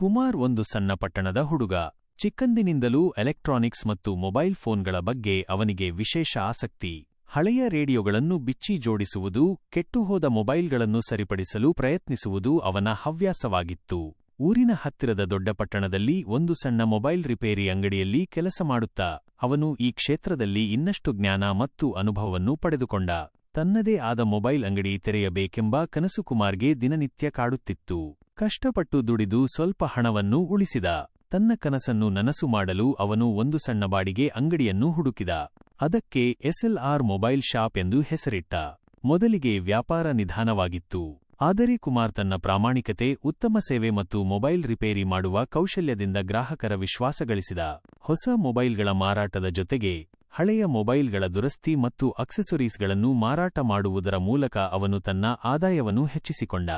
ಕುಮಾರ್ ಒಂದು ಸಣ್ಣ ಪಟ್ಟಣದ ಹುಡುಗ. ಚಿಕ್ಕಂದಿನಿಂದಲೂ ಎಲೆಕ್ಟ್ರಾನಿಕ್ಸ್ ಮತ್ತು ಮೊಬೈಲ್ ಫೋನ್ಗಳ ಬಗ್ಗೆ ಅವನಿಗೆ ವಿಶೇಷ ಆಸಕ್ತಿ. ಹಳೆಯ ರೇಡಿಯೋಗಳನ್ನು ಬಿಚ್ಚಿ ಜೋಡಿಸುವುದು, ಕೆಟ್ಟುಹೋದ ಮೊಬೈಲ್ಗಳನ್ನು ಸರಿಪಡಿಸಲು ಪ್ರಯತ್ನಿಸುವುದು ಅವನ ಹವ್ಯಾಸವಾಗಿತ್ತು. ಊರಿನ ಹತ್ತಿರದ ದೊಡ್ಡ ಪಟ್ಟಣದಲ್ಲಿ ಒಂದು ಸಣ್ಣ ಮೊಬೈಲ್ ರಿಪೇರಿ ಅಂಗಡಿಯಲ್ಲಿ ಕೆಲಸ ಮಾಡುತ್ತಾ, ಅವನು ಈ ಕ್ಷೇತ್ರದಲ್ಲಿ ಇನ್ನಷ್ಟು ಜ್ಞಾನ ಮತ್ತು ಅನುಭವವನ್ನು ಪಡೆದುಕೊಂಡ. ತನ್ನದೇ ಆದ ಮೊಬೈಲ್ ಅಂಗಡಿ ತೆರೆಯಬೇಕೆಂಬ ಕನಸು ಕುಮಾರ್ಗೆ ದಿನನಿತ್ಯ ಕಾಡುತ್ತಿತ್ತು. ಕಷ್ಟಪಟ್ಟು ದುಡಿದು ಸ್ವಲ್ಪ ಹಣವನ್ನು ಉಳಿಸಿದ. ತನ್ನ ಕನಸನ್ನು ನನಸು ಮಾಡಲು ಅವನು ಒಂದು ಸಣ್ಣ ಬಾಡಿಗೆ ಅಂಗಡಿಯನ್ನು ಹುಡುಕಿದ. ಅದಕ್ಕೆ ಎಸ್ಎಲ್ಆರ್ ಮೊಬೈಲ್ ಶಾಪ್ ಎಂದು ಹೆಸರಿಟ್ಟ. ಮೊದಲಿಗೆ ವ್ಯಾಪಾರ ನಿಧಾನವಾಗಿತ್ತು. ಆದರೆ ಕುಮಾರ್ ತನ್ನ ಪ್ರಾಮಾಣಿಕತೆ, ಉತ್ತಮ ಸೇವೆ ಮತ್ತು ಮೊಬೈಲ್ ರಿಪೇರಿ ಮಾಡುವ ಕೌಶಲ್ಯದಿಂದ ಗ್ರಾಹಕರ ವಿಶ್ವಾಸ ಗಳಿಸಿದ. ಹೊಸ ಮೊಬೈಲ್ಗಳ ಮಾರಾಟದ ಜೊತೆಗೆ, ಹಳೆಯ ಮೊಬೈಲ್ಗಳ ದುರಸ್ತಿ ಮತ್ತು ಅಕ್ಸೆಸರೀಸ್ಗಳನ್ನು ಮಾರಾಟ ಮಾಡುವುದರ ಮೂಲಕ ಅವನು ತನ್ನ ಆದಾಯವನ್ನು ಹೆಚ್ಚಿಸಿಕೊಂಡ.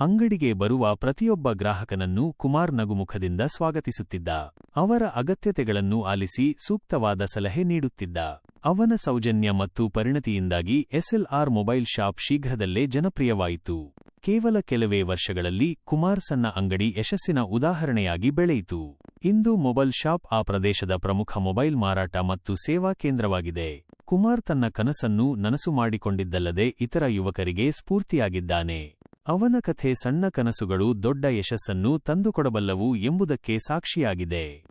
ಅಂಗಡಿಗೆ ಬರುವ ಪ್ರತಿಯೊಬ್ಬ ಗ್ರಾಹಕನನ್ನು ಕುಮಾರ್ ನಗುಮುಖದಿಂದ ಸ್ವಾಗತಿಸುತ್ತಿದ್ದ. ಅವರ ಅಗತ್ಯತೆಗಳನ್ನು ಆಲಿಸಿ ಸೂಕ್ತವಾದ ಸಲಹೆ ನೀಡುತ್ತಿದ್ದ. ಅವನ ಸೌಜನ್ಯ ಮತ್ತು ಪರಿಣತಿಯಿಂದಾಗಿ ಎಸ್ಎಲ್ಆರ್ ಮೊಬೈಲ್ ಶಾಪ್ ಶೀಘ್ರದಲ್ಲೇ ಜನಪ್ರಿಯವಾಯಿತು. ಕೇವಲ ಕೆಲವೇ ವರ್ಷಗಳಲ್ಲಿ ಕುಮಾರ್ ಸಣ್ಣ ಅಂಗಡಿ ಯಶಸ್ಸಿನ ಉದಾಹರಣೆಯಾಗಿ ಬೆಳೆಯಿತು. ಇಂದು ಮೊಬೈಲ್ ಶಾಪ್ ಆ ಪ್ರದೇಶದ ಪ್ರಮುಖ ಮೊಬೈಲ್ ಮಾರಾಟ ಮತ್ತು ಸೇವಾ ಕೇಂದ್ರವಾಗಿದೆ. ಕುಮಾರ್ ತನ್ನ ಕನಸನ್ನು ನನಸು ಮಾಡಿಕೊಂಡಿದ್ದಲ್ಲದೆ ಇತರ ಯುವಕರಿಗೆ ಸ್ಫೂರ್ತಿಯಾಗಿದ್ದಾನೆ. ಅವನ ಕಥೆ ಸಣ್ಣ ಕನಸುಗಳು ದೊಡ್ಡ ಯಶಸ್ಸನ್ನು ತಂದುಕೊಡಬಲ್ಲವು ಎಂಬುದಕ್ಕೆ ಸಾಕ್ಷಿಯಾಗಿದೆ.